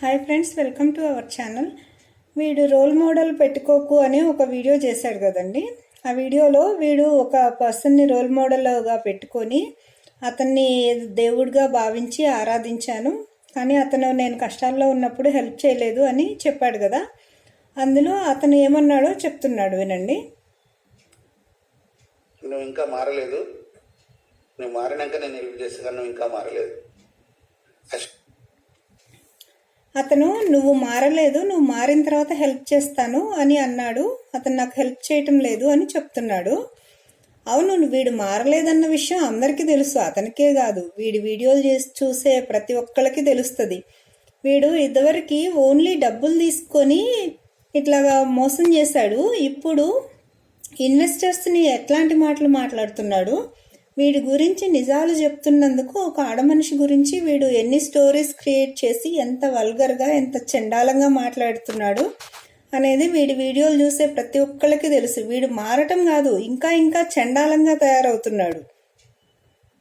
Hi friends welcome to our channel వీడు role model పెట్టుకోకు అని ఒక వీడియో చేశాడు కదండి. ఆ వీడియోలో వీడు ఒక పర్సన్ని రోల్ మోడల్గా పెట్టుకొని అతన్ని దేవుడిగా భావించి ఆరాధించాను. కానీ అతను నేను కష్టాల్లో ఉన్నప్పుడు హెల్ప్ చేయలేదు అని చెప్పాడు కదా. అందులో అతను ఏమన్నాడో చెప్తున్నాడు వినండి. నువ్వు ఇంకా మారలేదు. నువ్వు మారినాక నేను హెల్ప్ చేస్తా నువ్వు ఇంకా మారలేదు. అతను నువ్వు మారలేదు నువ్వు మారిన తర్వాత హెల్ప్ చేస్తాను అని అన్నాడు. అతను నాకు హెల్ప్ చేయటం లేదు అని చెప్తున్నాడు. అవును వీడు మారలేదన్న విషయం అందరికీ తెలుసు. అతనికే కాదు. వీడి వీడియోలు చేసి చూసే ప్రతి ఒక్కళ్ళకి తెలుస్తుంది. వీడు ఇదివరకు ఓన్లీ డబ్బులు తీసుకొని ఇట్లాగా మోసం చేశాడు. ఇప్పుడు ఇన్వెస్టర్స్ని ఎట్లాంటి మాటలు మాట్లాడుతున్నాడు? వీడి గురించి నిజాలు చెప్తున్నందుకు ఒక ఆడమనిషి గురించి వీడు ఎన్ని స్టోరీస్ క్రియేట్ చేసి ఎంత వల్గర్గా ఎంత చండాలంగా మాట్లాడుతున్నాడు అనేది వీడి వీడియోలు చూసే ప్రతి ఒక్కళ్ళకి తెలుసు. వీడు మారటం కాదు ఇంకా ఇంకా చండాలంగా తయారవుతున్నాడు.